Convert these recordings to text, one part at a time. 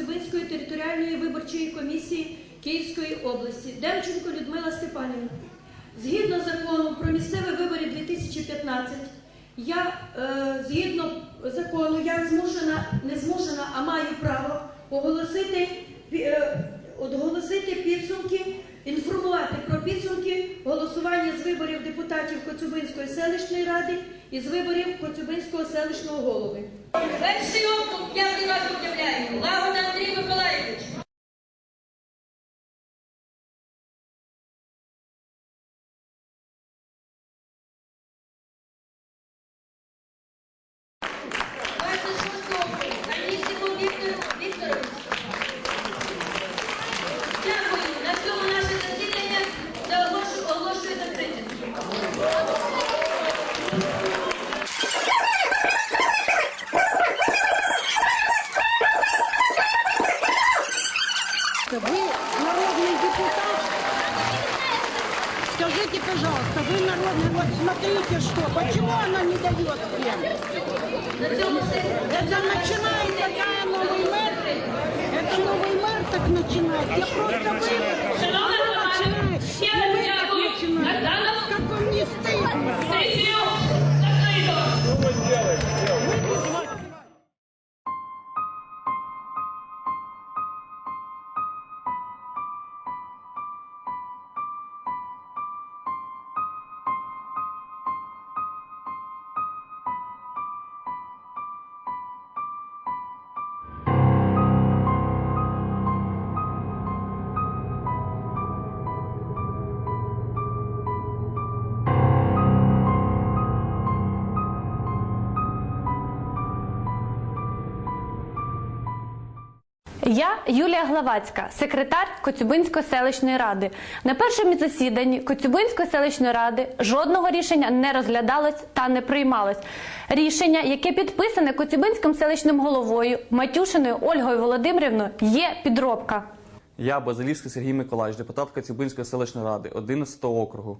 Коцюбинської територіальної виборчої комісії Київської області Демченко Людмила Степанівна. Згідно закону про місцеві вибори 2015, я е, згідно закону я змушена, не змушена, а маю право оголосити, е, оголосити підсумки, інформувати про підсумки голосування з виборів депутатів Коцюбинської селищної ради і з виборів Коцюбинського селищного голови. Перший округ п'ятий раз об'являю. Лагода Андрій Миколаївич. Вы народный депутат? Скажите, пожалуйста, вы народный, вот смотрите что, почему она не дает всем? Это начинает такая новый мэр, это новый мэр так начинает, я просто вы, начинаете, ще и вы так начинаете. Как вам не стыдно? Я Юлія Главацька, секретар Коцюбинської селищної ради. На першому засіданні Коцюбинської селищної ради жодного рішення не розглядалось та не приймалось. Рішення, яке підписане Коцюбинським селищним головою Матюшиною Ольгою Володимирівною, є підробка. Я Базилівський Сергій Миколаївич, депутат Коцюбинської селищної ради 11 округу.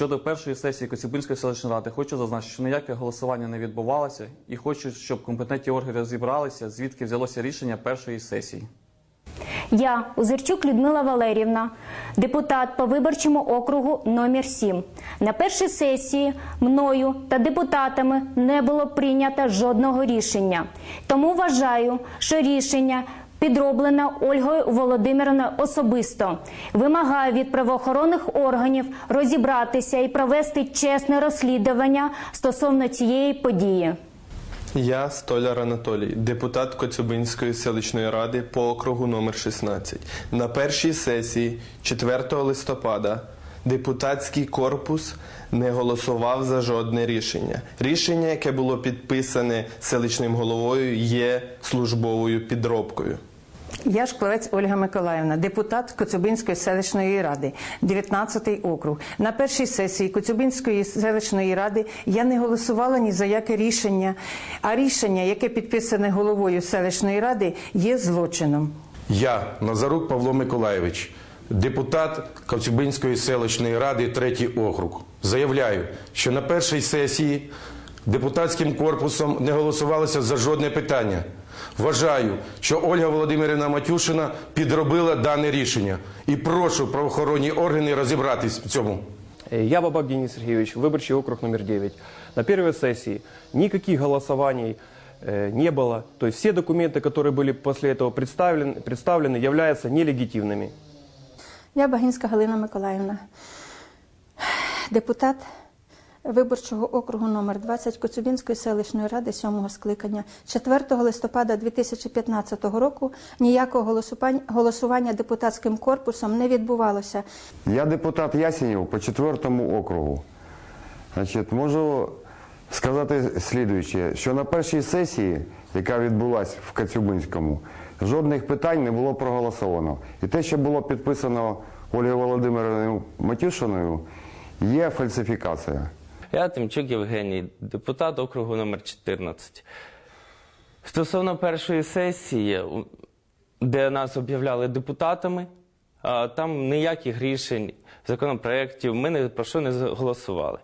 Щодо першої сесії Коцюбинської селищної ради, хочу зазначити, що ніяке голосування не відбувалося і хочу, щоб компетентні органи розібралися, звідки взялося рішення першої сесії. Я, Озерчук Людмила Валерівна, депутат по виборчому округу номер 7. На першій сесії мною та депутатами не було прийнято жодного рішення. Тому вважаю, що рішення підроблено Ольгою Володимирівною особисто. Вимагаю від правоохоронних органів розібратися і провести чесне розслідування стосовно цієї події. Я Столяр Анатолій, депутат Коцюбинської селищної ради по округу номер 16. На першій сесії 4 листопада депутатський корпус не голосував за жодне рішення. Рішення, яке було підписане селищним головою, є службовою підробкою. Я Шкловець Ольга Миколаївна, депутат Коцюбинської селищної ради, 19 округ. На першій сесії Коцюбинської селищної ради я не голосувала ні за яке рішення, а рішення, яке підписане головою селищної ради, є злочином. Я, Назарук Павло Миколаєвич, депутат Коцюбинської селищної ради, третій округ. Заявляю, що на першій сесії депутатським корпусом не голосувалося за жодне питання. Вважаю, що Ольга Володимирівна Матюшина підробила дане рішення. І прошу правоохоронні органи розібратись в цьому. Я Бабак Денис Сергеевич, выборчий округ номер 9. На первой сессии никаких голосований э, не было. То есть все документы, которые были после этого представлены, представлены являются нелегитимными. Я Багінська Галина Миколаївна, депутат виборчого округу номер 20 Коцюбінської селищної ради 7 скликання. 4 листопада 2015 року ніякого голосування депутатським корпусом не відбувалося. Я депутат Ясенів по четвертому округу. Значить, можу сказати слідуюче, що на першій сесії, яка відбулася в Кацюбинському, жодних питань не було проголосовано. І те, що було підписано Ольгою Володимирівною Матюшиною, є фальсифікація. Я Тимчук Євгеній, депутат округу номер 14. Стосовно першої сесії, де нас об'являли депутатами, Там ніяких рішень, законопроєктів ми не про що не голосували.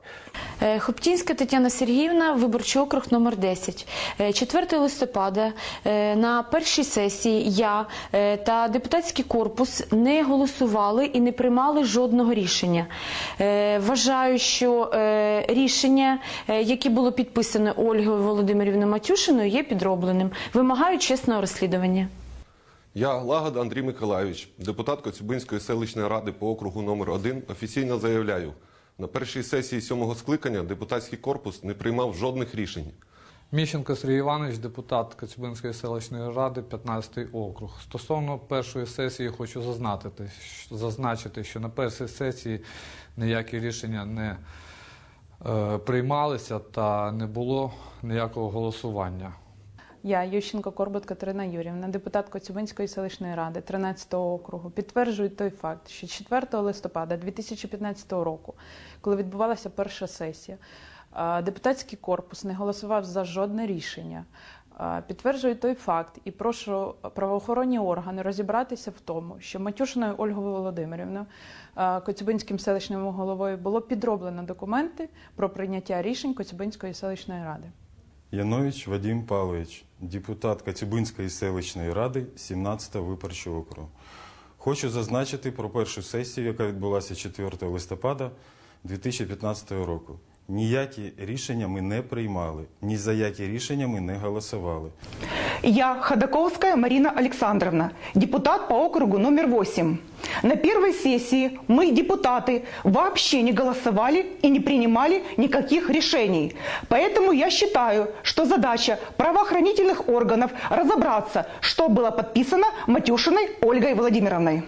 Е, Хоптінська Тетяна Сергіївна, виборчий округ номер 10. Е, 4 листопада е, на першій сесії я е, та депутатський корпус не голосували і не приймали жодного рішення. Е, Вважаю, що е, рішення, е, яке було підписане Ольгою Володимирівною Матюшиною, є підробленим. Вимагаю чесного розслідування. Я Лагода Андрій Миколайович, депутат Коцюбинської селищної ради по округу номер 1 офіційно заявляю, на першій сесії сьомого скликання депутатський корпус не приймав жодних рішень. Міщенко Сергій Іванович, депутат Коцюбинської селищної ради, 15 округ. Стосовно першої сесії хочу зазначити, зазначити, що на першій сесії ніякі рішення не е, приймалися та не було ніякого голосування. Я, Ющенко Корбут Катерина Юрівна, депутат Коцюбинської селищної ради 13-го округу, підтверджую той факт, що 4 листопада 2015 року, коли відбувалася перша сесія, депутатський корпус не голосував за жодне рішення. Підтверджую той факт і прошу правоохоронні органи розібратися в тому, що Матюшиною Ольгою Володимирівною, Коцюбинським селищним головою, було підроблено документи про прийняття рішень Коцюбинської селищної ради. Янович Вадим Павлович, депутат Кацюбинської селищної ради 17 виборчого округу. Хочу зазначити про першу сесію, яка відбулася 4 листопада 2015 року. Ніякі рішення ми не приймали, ні за які рішення ми не голосували. Я Ходаковская Марина Александровна, депутат по округу номер 8. На первой сессии мы, депутаты, вообще не голосовали и не принимали никаких решений. Поэтому я считаю, что задача правоохранительных органов разобраться, что было подписано Матюшиной Ольгой Владимировной.